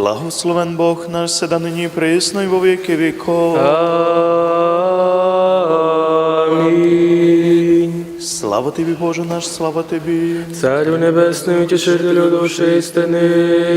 Благословен Бог наш седа нині присно і во віки віков. Слава тобі, Боже наш, слава тобі. Царю небесний, утішителю душі істини,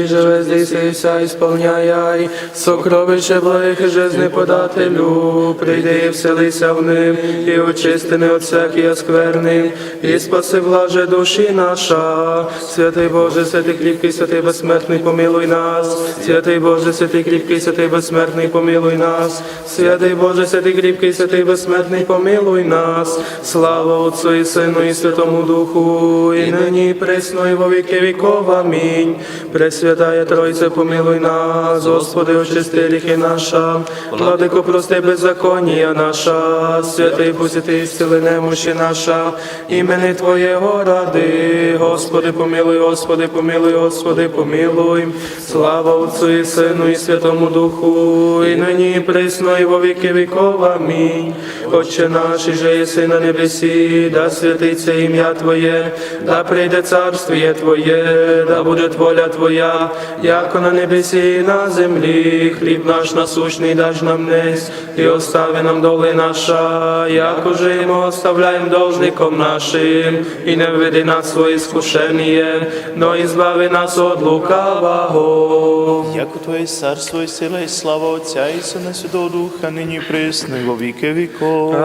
живе здесь і вся ісполняй, сокровище благих і жизни подателю, прийди і вселися в ним, і очисти от всякий скверни, і спаси влаже душі наша. Святий Боже, святий кріпкий, святий безсмертний, помилуй нас. Святий Боже, святий кріпкий, святий безсмертний, помилуй нас. Святий Боже, святий кріпкий, святий безсмертний, помилуй нас. Слава Отцу і Сину і Святому Духу, і нині, і присно, і во віки віков. Амінь. Пресвятая Тройце, помилуй нас, Господи, очисти гріхи наша, владико, прости беззаконія наша, святий посвяти, зціли немощі наша, імени Твоєго ради, Господи, помилуй, Господи, помилуй, Господи, помилуй. Слава Отцу і Сину і Святому Духу, і нині, і присно, і во віки віков. Амінь. Отче наш, і же єси на небесі, да святиться ім'я Твоє, да прийде царствіє Твоє, да буде воля Твоя, яко на небесі і на землі. Хліб наш насущний даж нам днес, і остави нам доли наша, яко же і ми оставляємо должником нашим, і не введи нас в своє скушення, но і збави нас от лукавого. Яко Твоє царство і сила і слава Отця і Сина Святого Духа, нині присно і во віки віков.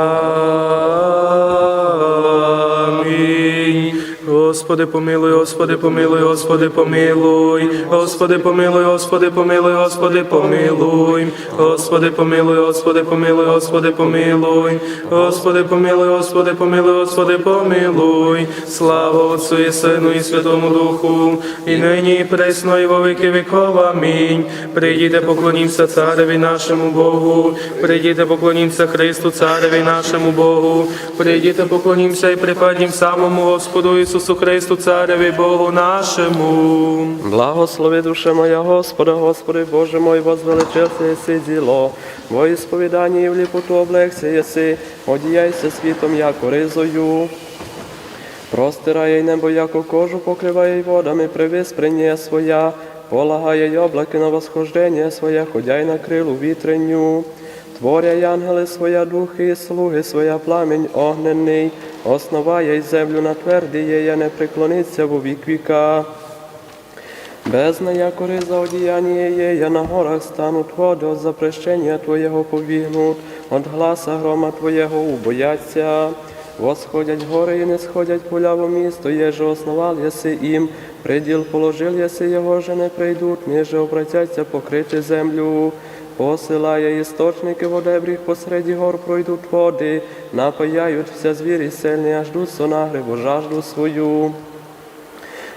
Амінь. Господи, помилуй, Господи, помилуй, Господи, помилуй, Господи, помилуй, Господи, помилуй, Господи, помилуй, Господи, помилуй, Господи, помилуй, Господи, помилуй, Господи, помилуй, Господи, помилуй, Господи, помилуй, слава Отцу і Сину і Святому Духу, і нині, і пресно, і во віки віков. Амінь. Прийдіте, поклонімся цареві нашому Богу, прийдіте, поклонімся Христу, цареві нашому Богу, прийдіте, поклонімся і припадім самому Господу Ісусу Христу, цареві Богу нашому. Благослови душа моя Господа, Господи Боже мой, возвеличився єси діло, во ісповіданні і в ліпоту облегся єси, одіяйся світом, яко ризою. Простирає й небо, яко кожу, покриває й водами, привиспрення своя, полагає й облаки на восхождення своє, ходяй на крилу вітренню. Творя й ангели своя духи, і слуги своя пламінь огненний, основає й землю на тверді, я не преклониться во вік віка. Бездна, яко риза одіяння є, я на горах стануть води, от запрещення Твоєго побігнуть, от гласа грома Твоєго убояться. Восходять гори і не сходять поля во місто, єже основал єси їм, приділ положил єси його, же не прийдуть, ніже обратяться покрити землю. Посилає істочники водебріх посереді гор пройдуть води, напаяють вся звірі сильні, аж ждуть сонагриву жажду свою.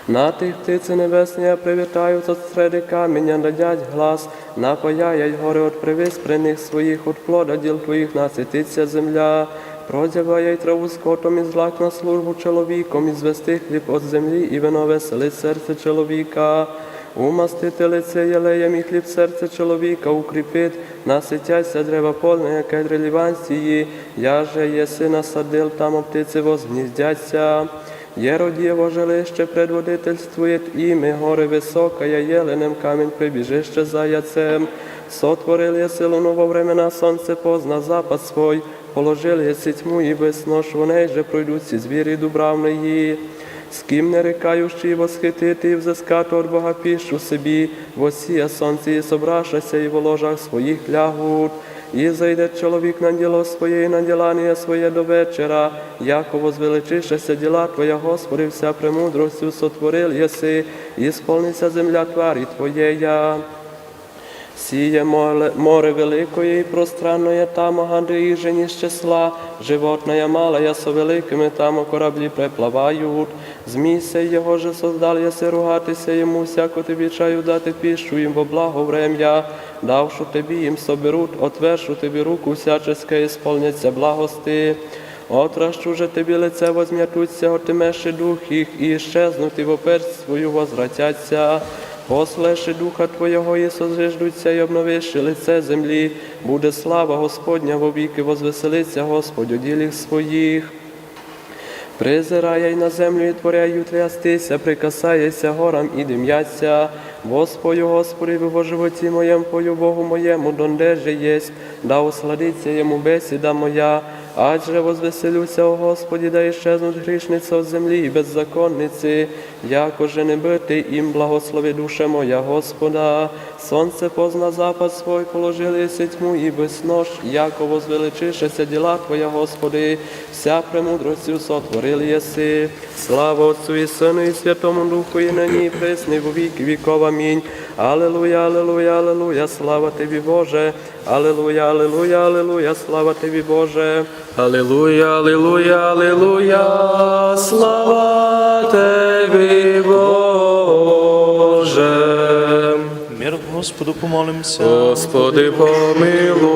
На тих птиці небесні привітаються серед каміння, дадять глас, напаяють гори от привиспрених своїх, от плода діл твоїх насититься земля. Продягає й траву скотом і злак на службу чоловіком, і звести хліб от землі, і вино веселить серце чоловіка. Умастити лице єлеєм і хліб серце чоловіка укріпить, наситяться древа полне, яке дреліванції, я же єси насадил, там птиці возгніздяться. Єродієво жилище предводительствує іми, гори висока, я єленем камінь прибіжище заяцем. Сотворил я силу ново времена, сонце позна запад свой, положил я тьму і весну, що в же пройдуть ці звірі дубравної. З ким не рекаючи восхитити і взискати от Бога пішу собі, восія сонце і собрашася, і в ложах своїх лягуть. І зайде чоловік на діло своє, і на ділання своє до вечора, яко возвеличишеся діла Твоя, Господи, вся премудростю сотворил єси, і сповниться земля тварі Твоєя. Сіє море, великое і пространное, тамо гади і жені з числа, животная малая со великими, тамо кораблі преплавають. Змій сей його же создал, єси ругатися йому, всяко тобі чаю дати пішу їм во благо врем'я, давши тобі їм соберуть, отвершу тобі руку всяческа, і сповняться благости. Отращу же тобі лице возм'ятуться, отимеши дух їх, і щезнути в оперсть свою возвратяться. Послеши духа Твого і созиждуться, і обновиши лице землі, буде слава Господня вовіки, возвеселиться Господь у діліх своїх. Призирає й на землю і творяю трястися, прикасається горам і дим'яться, Господи, Господи, во животі моєму, пою Богу моєму, донде же єсть, да усладиться йому бесіда моя. Адже возвеселюся, о Господі, да іщезнуть грішниця от землі і беззаконниці, якоже не бити їм благослови душе моя Господа. Сонце позна запад свой, положили си тьму і безнож, яко возвеличишеся діла Твоя, Господи, вся премудростю сотворили єси. Слава Отцу і Сину і Святому Духу, і нині і пресни во віки віков. Амінь. Алелуя, аллилуйя, аллилуйя, слава Тобі, Боже. Аллилуйя, аллилуйя, аллилуйя, слава Тобі, Боже. Аллилуйя, аллилуйя, аллилуйя, слава Тебе, Боже. Мир Господу помолимся. Господи, помилуй.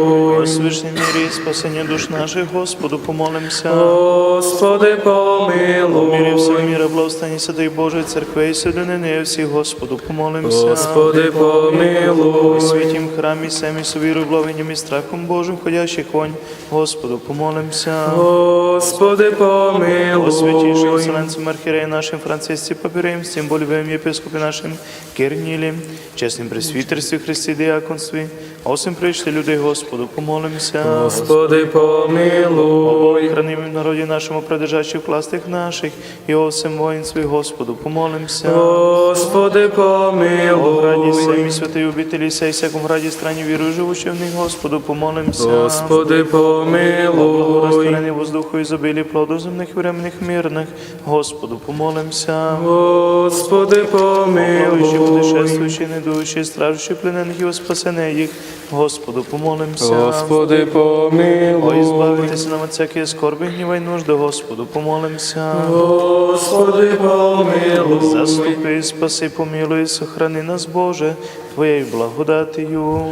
О свишній мірі спасення душ наших, Господу помолимся. Господи, помилуй. Мірі помилуй. всього міра, благостані Святої Божої Церкви і соединення всіх, Господу помолимся. Господи, У помилуй. святім храмі, семі совіру, благовінням і страхом Божим, ходящих вонь, Господу помолимся. Господи, помилуй. О святішим вселенцем архіреї нашим Францисці Папіреєм, всім болюбим єпископі нашим Кирнілі, чесним пресвітерстві Христі Діаконстві, осім прийшли людей Господу, помолимся. Господи, помилуй. Храним в народі нашому продержащих властих наших, і осім воїнстві Господу, помолимся. Господи, помилуй. самі святої обителі, сей всякому раді страні віру живучи в них, Господу, помолимся. Господи, помилуй. Благорозтворені воздуху і забилі плоду земних і временних мирних, Господу, помолимся. Господи, Плаваючи, помилуй. путешествуючи, недуючи, стражучи пленених і спасене їх, Господу, помолимся. Господи, помилуй. збавитися нам від всякої скорби, гніва й нужди, Господу, помолимся. Господи, помилуй. Заступи, спаси, помилуй, сохрани нас, Боже, Твоєю благодатію.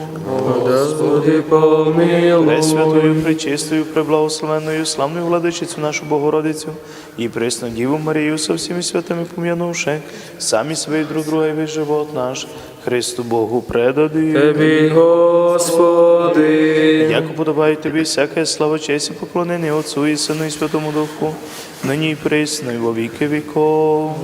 Господи, помилуй. Пресвятою, пречистою, преблагословенною, славною владичицю нашу Богородицю і пресну Діву Марію со всіми святими пом'янувши, самі свої друг друга і весь живот наш, Христу Богу предади. Тебі, Господи. Як уподобає тобі всяке слава, честь і поклонення Отцу і Сину і Святому Духу, нині і присно, і во віки віков.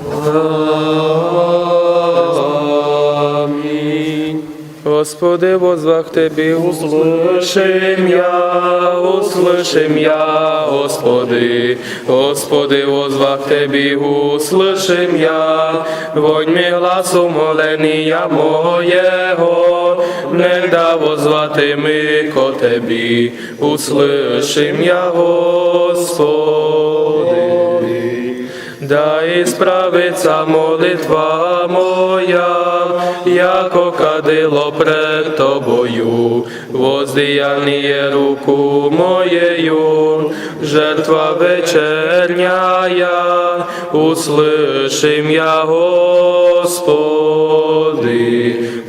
Амінь. Господи, возвах Тебе, услышим я, услышим я, Господи, Господи, возвах Тебе, услышим я, вонь ми гласу моления моєго, негда возвати ми ко Тебі, услышим я, Господи. Да исправится молитва моя, яко кадило пред Тобою, воздеяние руку моєю, жертва вечерняя, услышим я, Господи.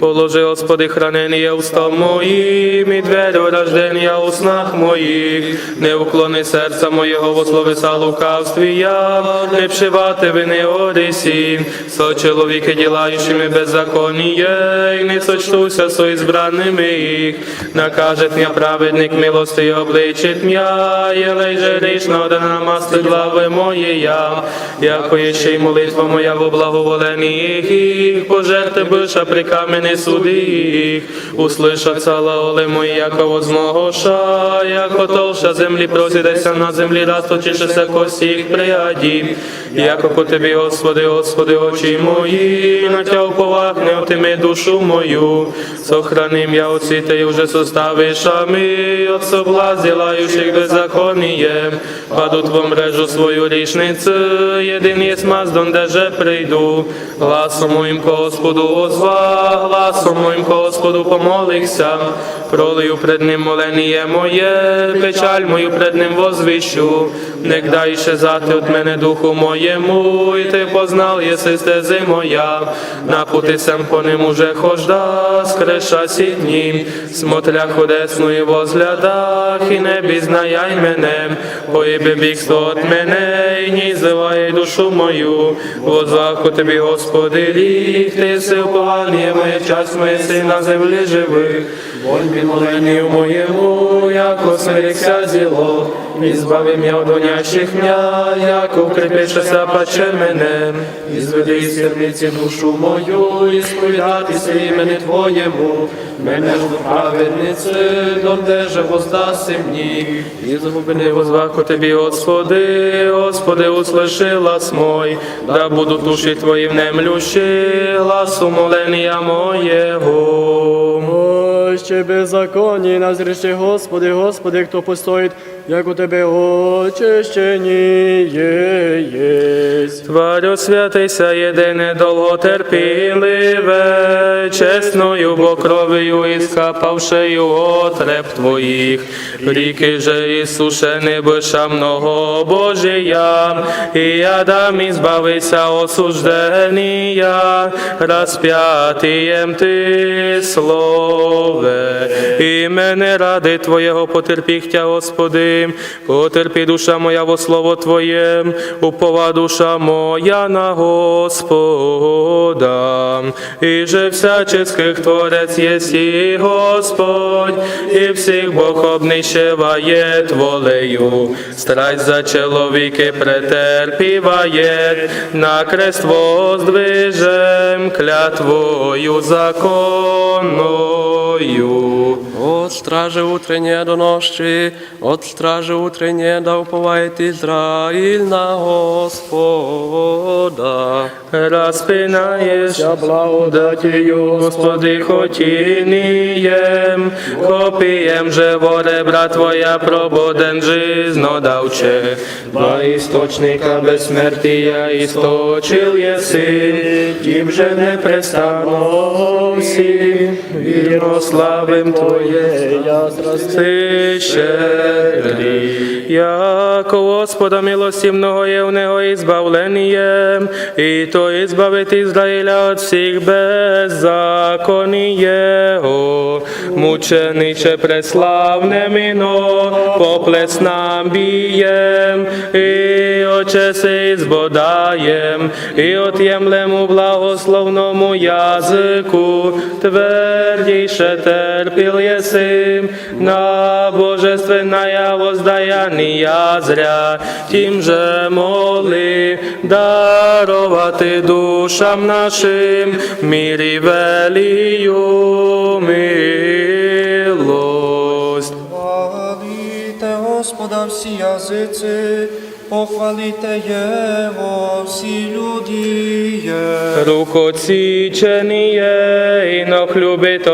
Положи, Господи, хранение устав моїм і двері рождення у снах моїх, не уклони серця моєго во словеса лукавстві я, не вшивати вини орисі, со чоловіки ділаючими беззаконіє, і не сочтуся со ізбраними їх, накажет м'я праведник милости обличить м'я, єлей же річно да намасти глави моєя, яко є ще й молитва моя во благоволенні їх, пожерти биша при камені суди їх, услышат салаоли мої, яко возмогоша, яко толша землі просідеться на землі, расточишеся кості їх прияді, яко по тобі, Господи, Господи, очі мої, на тя уповахне отими душу мою, сохраним я оцвітею вже составишами, от соблаз ділаючих беззаконіє, падуть во мрежу свою річницю, єдин є смаз, донде же прийду, гласом моїм Господу озва, гласом моїм Господу помолихся, пролию пред ним моленіє моє, печаль мою пред ним возвіщу, не дай ще зати от мене духу моєму, і ти познал, єси стези моя, на пути сем по ним уже хожда, скреша сітні, смотря ходесну і возглядах, і не бізнаяй мене, поїби бігство от мене, і ні зливає душу мою, возваху тобі, Господи, ліг, ти си уповання моє, час моє си на землі живих, Вонь моленню моєму, яко смирихся зіло, і збави м'я от гонящих м'я, яко укріпишеся паче мене, і зведи із серниці душу мою, і сповідатися імені Твоєму, мене ж до праведниці, донде же воздаси мені, і згубини возваку Тобі, Господи, Господи, услыши глас мой, да буду душі Твої внемлющі, гласу моления моєго. Ще беззаконні назріши, Господи, Господи, хто постоїть, як у Тебе очищені єсть. Тварю святися, єдине довготерпіливе, чесною бо кров'ю і скапавшею отреб Твоїх, ріки же Ісуше небешамного Божия, і Адам ізбавися осужденія, розп'ятієм Ти слове, і мене ради Твоєго потерпіхтя, Господи, потерпі душа моя во слово Твоє, упова душа моя на Господа, і же всяческих Творець єсі Господь, і всіх Бог обнищеває Тволею, страсть за чоловіки претерпіває, на крест воздвижем клятвою законною. От стражи утреннє до нощі, от стражи утреннє да уповает Ізраїль на Господа. Распинаєш благодатію, Господи, хотінієм, копієм же воребра Твоя прободен жизно давче, два істочника безсмертія істочил єси, тим же непрестанно всім, вірно славим Твоє, я зрости Hare Яко Господа милостивного є в Него избавление, і то избавить Израиля от всіх беззаконій Його. Мучениче преславне мино, поплес нам бієм, і очеси збодаєм, і от'ємлем у благословному язику, твердіше терпіл єсим, на божественная воздаяння зря, тим же моли дарувати душам нашим мірі велію милость. Хвалите Господа всі язиці, похвалите Його всі люди. Рукоціченіє, інох любить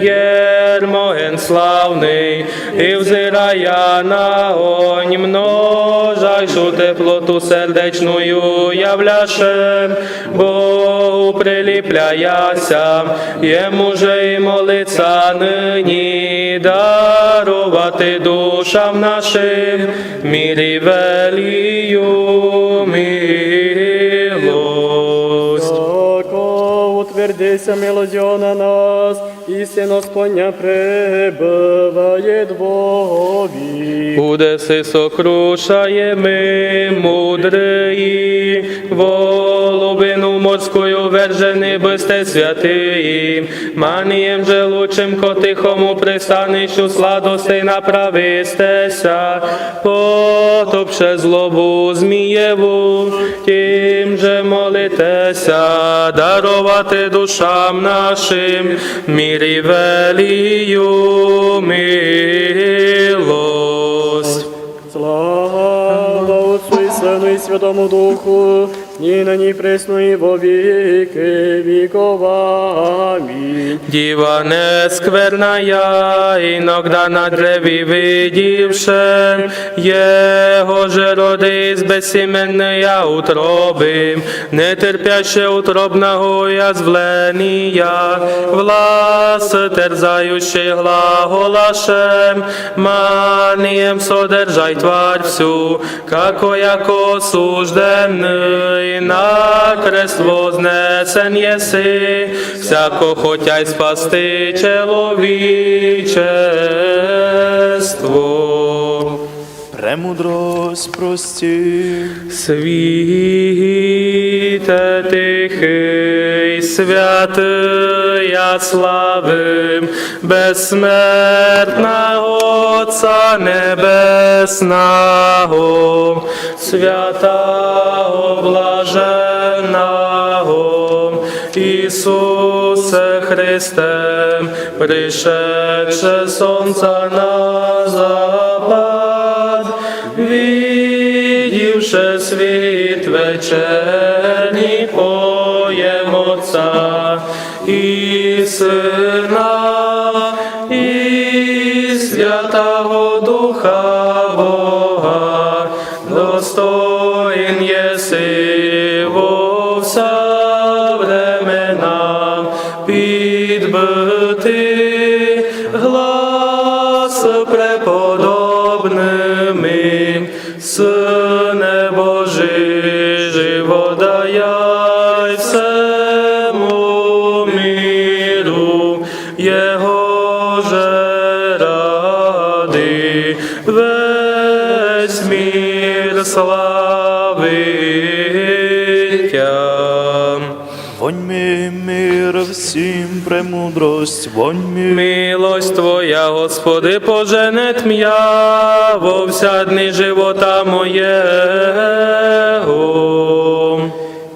єрмоген славний, і взирая на огонь множайшу теплоту сердечною являшем, Богу приліпляяся, йому же і молиться нині, дарувати душам нашим, мірі велію утвердися милостью на нас, істинно споня пребывает Богові. Удеси сокрушаєми мудрої, голубину морською вержени бисте святиї, манієм же лучим котихому пристанищу сладостей направистеся, потопше злобу змієву, тим же молитеся, дарувати душам нашим, мірі велію милость. Слава Отцу і Сину і Святому Духу, і на ній пресно і во віки віков. Амінь. Діва нескверная, іногда на древі видівше, Його же родись безсіменная утроби, нетерпяще утробного язвлення, влас терзающий глаголашем, манієм содержай тварь всю, како яко на крест вознесен єси, всяко хотя й спасти чоловічество. Премудрость прости, Світе тихий, святия славим, безсмертного Отця Небесного, святого блаженного, Ісусе Христе, пришедше сонця на запад, видівши світ Отця і Сина, всім премудрость, вонь ми Милость Твоя, Господи, поженет м'я во вся дни живота моєго.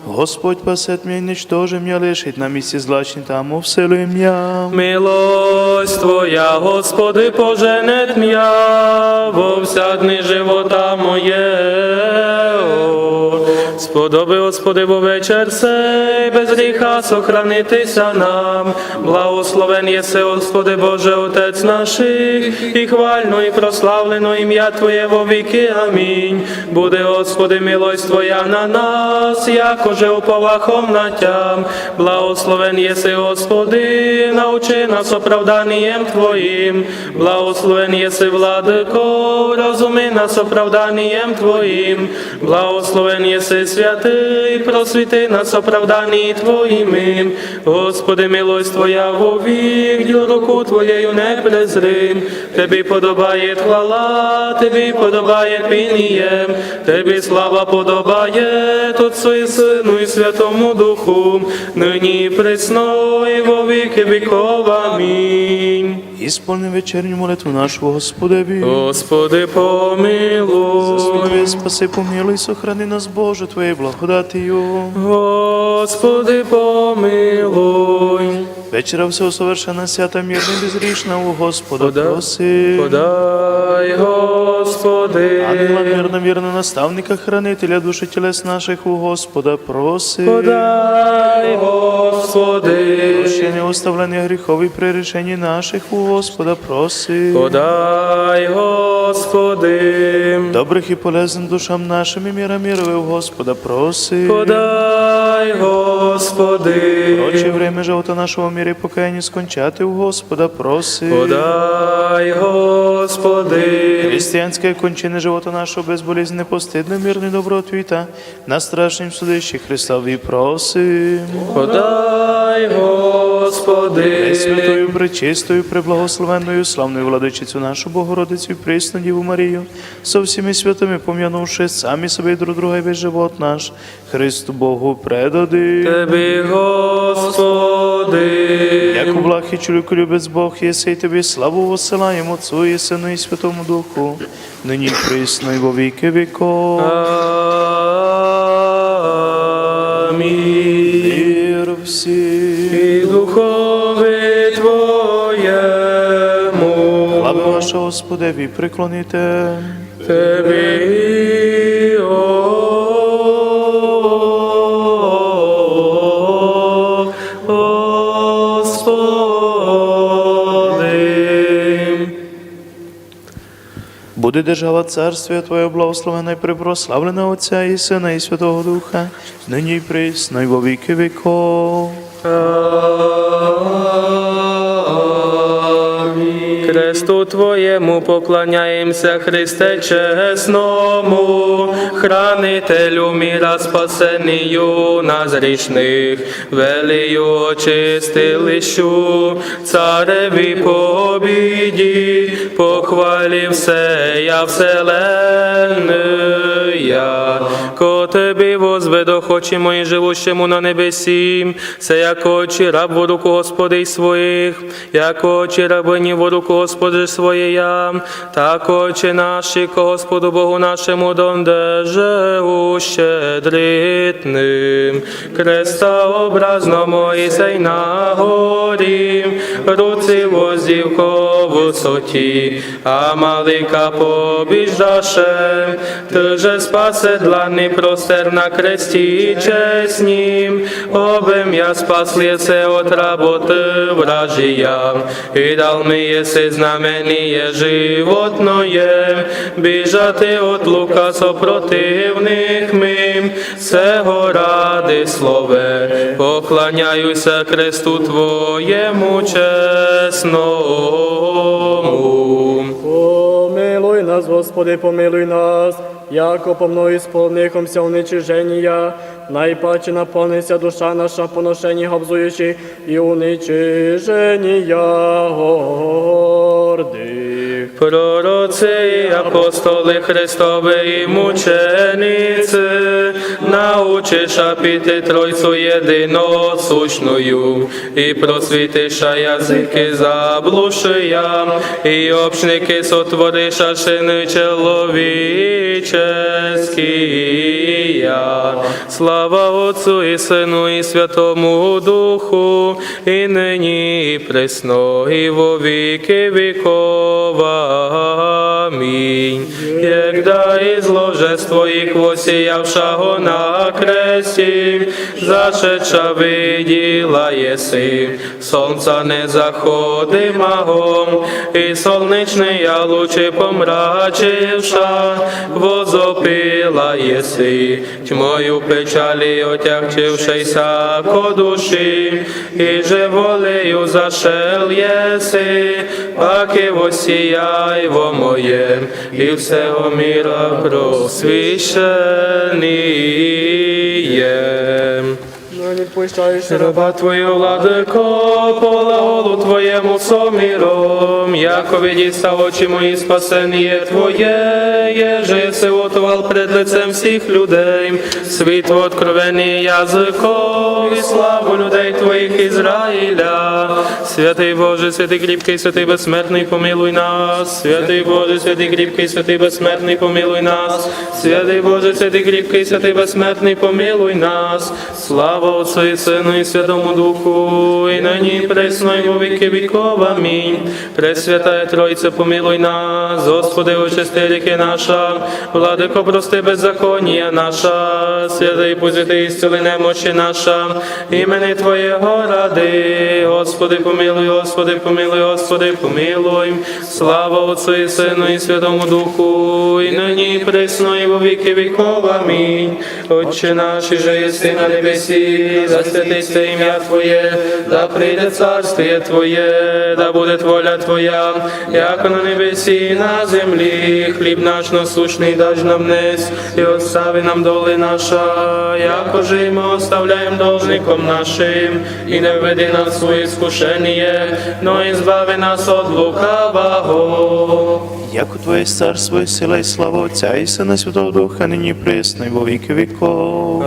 Господь пасет меня, ничтожим я лишить на місці злачні там вселуєм я. Милость Твоя, Господи, поженет м'я во вся дни живота моєго. Сподоби, Господи, во вечір сей, без гріха сохранитися нам. Благословен єси, Господи Боже, Отець наших, і хвально, і прославлено ім'я Твоє во віки. Амінь. Буде, Господи, милость Твоя на нас, якоже уповахом на тям. Благословен єси, Господи, научи нас оправданням Твоїм. Благословен єси, владико, розуми нас оправданням Твоїм. Благословен єси, святий, просвіти нас оправданні Твоїми. Господи, милость Твоя вовік, діл руку Твоєю не презрим. Тобі подобає хвала, Тобі подобає пінієм, Тобі слава подобає Отцу і Сину і Святому Духу, нині і присно і во віки віков. Амінь. Ісполни вечерню молитву нашу Господеві. Господи, помилуй. Заслуги, спаси, помилуй, сохрани нас, Боже, Твоєю благодатію. Господи, помилуй. Вечера всього совершена, свята, мирна, і безгрішна у Господа Пода- проси. Подай, Господи. Ангела мирна, вірна наставника, хранителя душі тілес наших у Господа проси. Подай, Господи. Прощення оставлення гріхові при рішенні наших у Господа проси. Подай, Господи. Добрих і полезних душам нашим і міра мірове у Господа проси. Подай, Господи. Проче время живота нашого мірі покаяння скончати у Господа проси. Подай, Господи. Християнське кончини живота нашого безболізне, постидне, мирне добротвіта, на страшнім судищі Христові просим. Подай, Господи. Святою, пречистою, преблагословенною, славною владичицю нашу Богородицю присну Діву Марію, со всіми святими пом'янувши самі себе і друг друга і весь живот наш, Христу Богу предади. Тебі, Господи. Як у благ і чоловіку любець Бог, єси і тобі славу посилаємо Отцу і Сину і Святому Духу, нині присно і во віки віков. Амінь. Мир всім. І духові Твоєму. Слави ваша Господеві, приклоніте. Тебі, Буде держава царствія Твоє благословена і припрославлена Отця і Сина і Святого Духа, нині і присно і во віки віков. Кресту Твоєму поклоняємося, Христе чесному, хранителю міра спасенію нас грішних, велію очистилищу, цареві побіді, похвалі все я вселенная, До Тебе возведу очі мої живущему на небесі, це як очі раб в руку Господи своїх, як очі рабині в руку Господи своєя, так очі наші ко Господу Богу нашому дондеже ущедритним. Креста образно Моїсей на горі, руці воздівко в висоті, а малика побіждаше, ти же спасе длани простер на кресті чеснім, обем я спас лице от работы вражия, и дал ми еси знамение животное, біжати от лука сопротивних мим, сего ради слове, поклоняюся кресту Твоєму чесному. Господи, помилуй нас, яко по мною сповнихомся уничиження, найпаче наповниться душа наша поношені гобзуючи і уничиження гордих. Пророці, і апостоли Христові і мучениці, научиша піти Тройцю єдиносущною, і просвітиша язики заблушия, і общники сотвориша шини чоловіческія. Слава Отцу і Сину і Святому Духу, і нині і присно, і во віки віков. Із ложе з твоїх восіявшого на кресті, зашедша виділа єси, сонця не заходи магом, і сонячний я лучі помрачивша, возопила єси, тьмою печалі отягчившися ко душі, і же волею зашел єси, паки восіяй во моє і всього міра просвіщенієм. Не відпущаєш Раба Твою, владико, полаголу Твоєму соміром, яко відіста очі мої спасеніє Твоє, єже се отвал пред лицем всіх людей, світло откровені язиков і славу людей Твоїх Ізраїля. Святий Боже, святий кріпкий, святий безсмертний, помилуй нас. Святий Боже, святий кріпкий, святий безсмертний, помилуй нас. Святий Боже, святий кріпкий, святий безсмертний, помилуй нас. Слава Отцу і Сину і Святому Духу, і нині пресно, і во віки віков. Амінь. Пресвятая Тройце, помилуй нас, Господи, очисти ріки наша, владико, прости беззаконія наша, святий позити і зціли немощі наша, імени Твоєго ради, Господи, помилуй, Господи, помилуй, Господи, помилуй. Слава Отцу і Сину і Святому Духу, і нині пресно, і во віки віков. Амінь. Отче наш, і же єси на небесі, да святиться ім'я Твоє, да прийде царствіє Твоє, да буде воля Твоя, як на небесі і на землі. Хліб наш насущний даж нам нес, і остави нам доли наша, як же і ми оставляємо должником нашим, і не введи нас в своє но і збави нас від лукавого. Яко Твоє царство і сила і слава Отця і Сина Святого Духа, нині і во віки віков.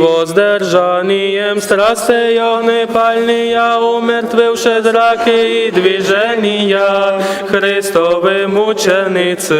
Воздержанием страстей огнепальния, умертвивши зраки и движения, Христові мучениці,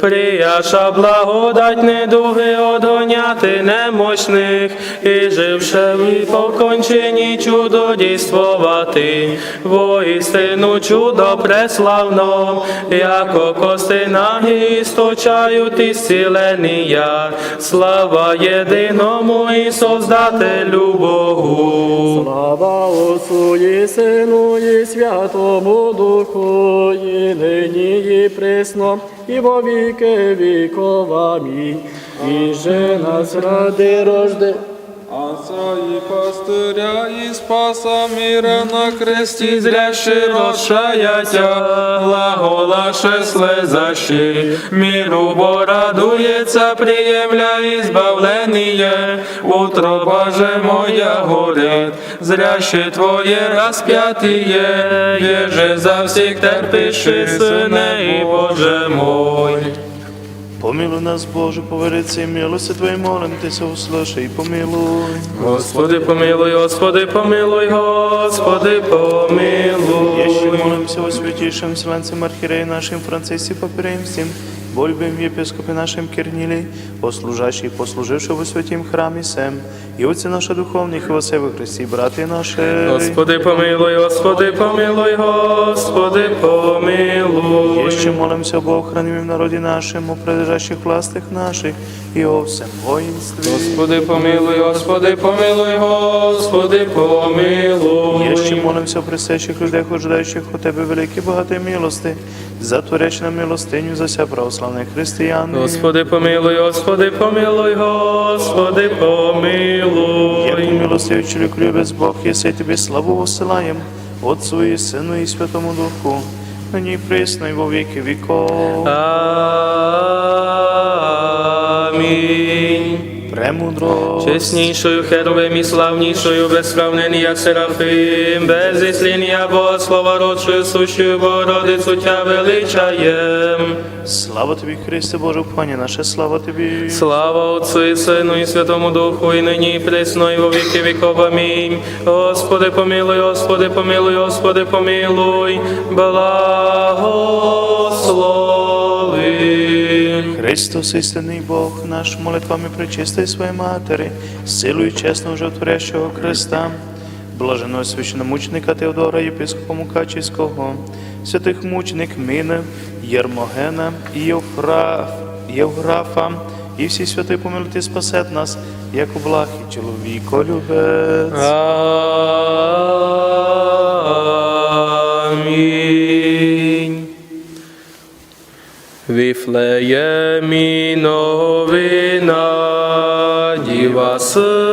прияша благодать недуги одоняти немощних, і живше ви по кончині чудо дійствувати, воістину чудо преславно, яко кости нагі сточають ісцілення, слава єдиному і Создателю Богу. Слава Отцу і Сину і Святому Духу, і нині і присно, і во віки віков. Амінь. І же нас ради рожде. Отца і пастиря, і спаса міра на кресті, зрящи розшаяття, глаголаше слезащи, миру бо радується, приємля і збавленіє, утроба же моя горить, зряще твоє розп'ятіє, єже за всіх терпиши, сине і Боже мой. Помилуй нас, Боже, по велиці милості Твоїй, молим Тися, услыши і помилуй. Господи, помилуй, Господи, помилуй, Господи, помилуй. Я ще молимся о святішим Вселенцем Архиерея нашим Францисі Папиреем всім, Вольбим єпископі нашим Кернілі, послужащий, послуживши у святім храмі Сем, і отці наші духовних, і осе во Христі, брати наші. Господи, помилуй, Господи, помилуй, Господи, помилуй. Я ще молимся об охранимім народі нашим, о прилежащих властях наших, і о всем воїнстві. Господи, помилуй, Господи, помилуй, Господи, помилуй. Я ще молимся о присячих людях, ожидаючих у Тебе великі багаті милости, затвореч на милостиню за ся православних християн. Господи, помилуй, Господи, помилуй, Господи, помилуй. милостивий чоловік любець Бог, єси тобі славу осилаєм, Отцу і Сину і Святому Духу, нині присно і во віки віков. Амінь. Премудро. Чеснішою херовим і славнішою, без сравнення, Серафим, без ісління Богослова, родшою сущою Богородицю Тя величаєм. Слава тобі, Христе Боже, Пані наше, слава тобі. Слава Отцу і Сину і Святому Духу, і нині, і присно, і во віки віков. Амінь. Господи, помилуй, Господи, помилуй, Господи, помилуй, благослови. Христос, істинний Бог, наш молитвами причистай своєї матері, силою чесного животворящого Христа, блаженого священномученика Теодора, єпископа Мукачівського, святих мученик Мини, Єрмогена і Євфра... Євграфа, і всі святи помилуйте спасет нас, як благ і чоловіко любець. Амінь. Віфлеємі новина, діва сина